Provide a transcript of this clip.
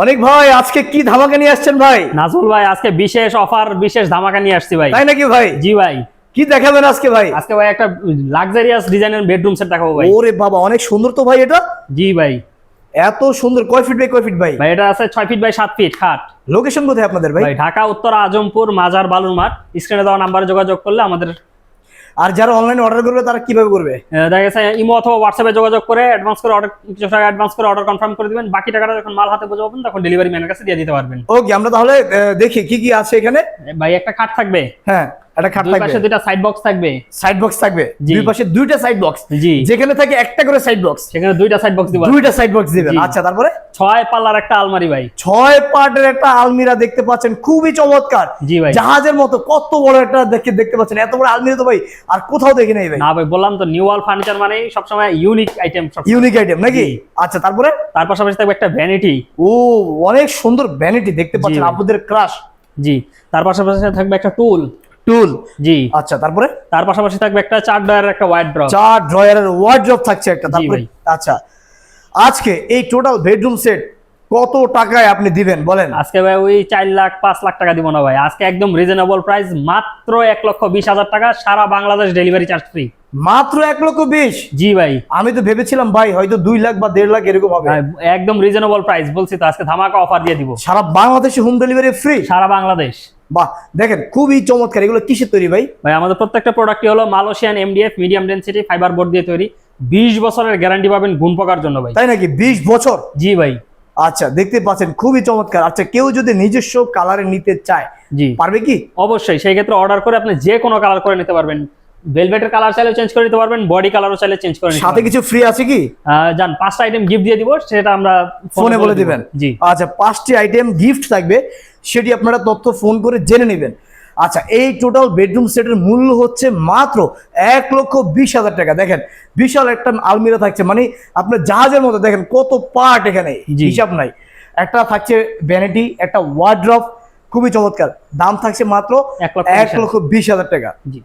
অনেক ভাই আজকে কি ধামাকা নিয়ে আসছেন ভাই? নাজুল ভাই আজকে বিশেষ অফার বিশেষ ধামাকা নিয়ে আসছি ভাই। তাই নাকি ভাই? জি ভাই। কি দেখাবেন আজকে ভাই? আজকে ভাই একটা লাক্সারিয়াস ডিজাইনের বেডরুম সেট দেখাবো ভাই। ওরে বাবা অনেক সুন্দর তো ভাই এটা? জি ভাই। এত সুন্দর কয় ফিট বাই কয় ফিট ভাই? ভাই এটা আছে ছয় ফিট বাই সাত ফিট খাট। লোকেশন কোথায় আপনাদের ভাই? ভাই ঢাকা উত্তর আজমপুর মাজার বালুর মাঠ স্ক্রিনে দেওয়া নাম্বারে যোগাযোগ করলে আমাদের আর যারা অনলাইনে অর্ডার করবে তারা কীভাবে করবে? দেখা গেছে ইমো অথবা হোয়াটসঅ্যাপে যোগাযোগ করে অ্যাডভান্স করে অর্ডার কিছু টাকা অ্যাডভান্স করে অর্ডার কনফার্ম করে দিবেন। বাকি টাকাটা যখন মাল হাতে পৌঁছাবেন তখন ডেলিভারি ম্যানের কাছে দিয়ে দিতে পারবেন। ওকে আমরা তাহলে দেখি কি কি আছে এখানে। ভাই একটা খাট থাকবে। হ্যাঁ। একটা খাট দুই পাশে থাকবে দুইটা সাইড বক্স থাকবে। সাইড বক্স থাকবে। দুই পাশে দুইটা সাইড বক্স জি। যেখানে থাকে একটা করে সাইড বক্স সেখানে দুইটা সাইড বক্স দিব দুইটা সাইড বক্স দিবেন। আচ্ছা তারপরে? ছয় পাল্লার একটা আলমারি ভাই। ছয় পার্টের একটা আলমিরা দেখতে পাচ্ছেন। খুবই চমৎকার। জি ভাই। জাহাজের মতো কত বড় একটা দেখে দেখতে পাচ্ছেন। এত বড় আলমিরা তো ভাই আর কোথাও দেখি নাই ভাই। না ভাই বললাম তো নিউ ওয়াল ফার্নিচার মানে সবসময় ইউনিক আইটেম সব ইউনিক আইটেম নাকি? আচ্ছা তারপরে? তার পাশাপাশি থাকবে একটা ভ্যানিটি ও অনেক সুন্দর ভ্যানিটি দেখতে পাচ্ছেন। ভাই। আপনাদের ক্রাশ জি। তার পাশাপাশি থাকবে একটা টুল টুল। জি। আচ্ছা তারপরে? তার পাশাপাশি থাকবে একটা চার ডয়ারের একটা ওয়াইড ড্রপ চার ড্রয়ারের ওয়ার্ড্রপ থাকছে একটা তারপরে? আচ্ছা। আজকে এই টোটাল বেডরুম সেট কত টাকায় আপনি দিবেন বলেন? আজকে ভাই ওই চার লাখ পাঁচ লাখ টাকা দিব না ভাই। আজকে একদম রিজনেবল প্রাইস মাত্র এক লক্ষ বিশ হাজার টাকা সারা বাংলাদেশ ডেলিভারি চার্জ ফ্রি মাত্র এক লক্ষ বিশ? জি ভাই। আমি তো ভেবেছিলাম ভাই হয়তো দুই লাখ বা দেড় লাখ এরকম হবে। একদম রিজনেবল প্রাইস বলছি তো আজকে ধামাকা অফার দিয়ে দিব। সারা বাংলাদেশে হোম ডেলিভারি ফ্রি সারা বাংলাদেশ। বাহ দেখেন খুবই চমৎকার। এগুলো কিসের তৈরি ভাই? ভাই আমাদের প্রত্যেকটা প্রোডাক্টই হলো Malaysian MDF medium density fibre board দিয়ে তৈরি। বিশ বছরের গ্যারান্টি পাবেন গুণ পোকার জন্য ভাই। তাই নাকি? বিশ বছর? জি ভাই। আচ্ছা দেখতে পাচ্ছেন খুবই চমৎকার। আচ্ছা কেউ যদি নিজস্ব কালারে নিতে চায় জি। পারবে কি? অবশ্যই সেই ক্ষেত্রে অর্ডার করে আপনি যে কোনো কালার করে নিতে পারবেন। ভেলভেটের কালার চাইলে চেঞ্জ করে নিতে পারবেন বডি কালারও চাইলে চেঞ্জ করে নিতে সাথে কিছু ফ্রি আছে কি? যান পাঁচটা আইটেম গিফট দিয়ে দিব সেটা আমরা ফোনে বলে দিবেন। জি। আচ্ছা পাঁচটি আইটেম গিফট থাকবে সেটি আপনারা তথ্য ফোন করে জেনে নেবেন। আচ্ছা এই টোটাল বেডরুম সেটের মূল্য হচ্ছে মাত্র এক লক্ষ বিশ হাজার টাকা। দেখেন বিশাল একটা আলমিরা থাকছে মানে আপনার জাহাজের মতো। দেখেন কত পার্ট এখানে। হিসাব নাই। একটা থাকছে ভ্যানিটি একটা ওয়ার্ড্রপ খুবই চমৎকার। দাম থাকছে মাত্র এক লক্ষ এক বিশ হাজার। লক্ষ বিশ হাজার টাকা। জি।